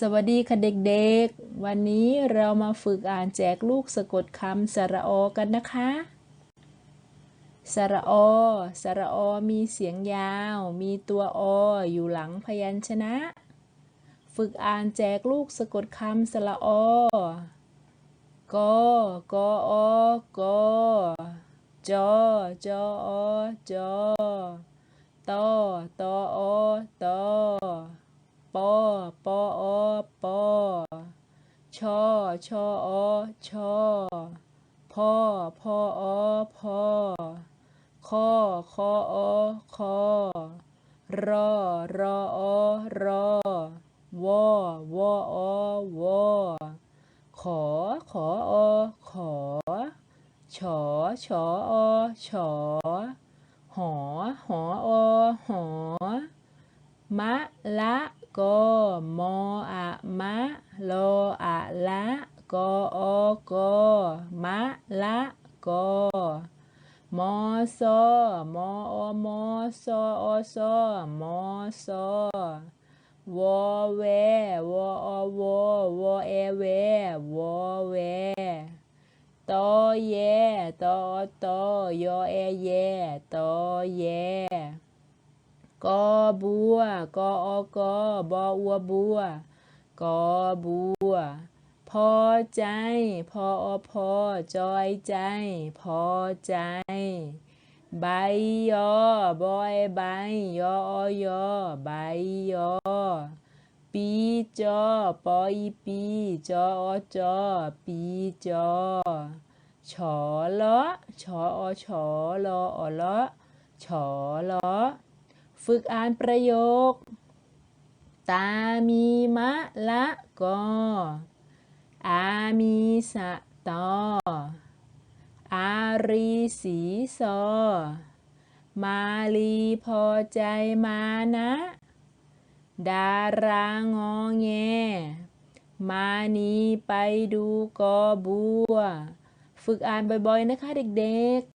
สวัสดีค่ะเด็กๆ วันนี้เรามาฝึกอ่านแจกลูกสะกดคำสระอกันนะคะ สระอ สระอ มีเสียงยาว มีตัวออยู่หลังพยัญชนะ ฝึกอ่านแจกลูกสะกดคำสระอกอกออกจจอจอตตอตปอปออปอ ชอ ชออชอพอพออพอคอคออคอรอรออรอวอวออวอขอ ขออขอฉอฉออฉอหอ หออหอ มะ ละ กอมออะมะโลอะละกออกอมะละกอมอซอมออมอซออซอมอซอวอแววออวอวอเอแววอแวตอแยตอตอยอเอแยตอแย กอบัวกออกอบออัวบัวกอบัว พอใจ พออพอจอยใจ พอใจ ใบยอบอยใบยออยอใบยอปีจอปอยปีจออจอปีจอฉอเลาะฉออฉอลออเลาะฉอเลาะ ฝึกอ่านประโยค ตามีมะละกอ อามีสะตอ อารีสีซอ มาลีพอใจมานะ ดารางอแง มานีไปดูกอบัว ฝึกอ่านบ่อยๆนะคะเด็กๆ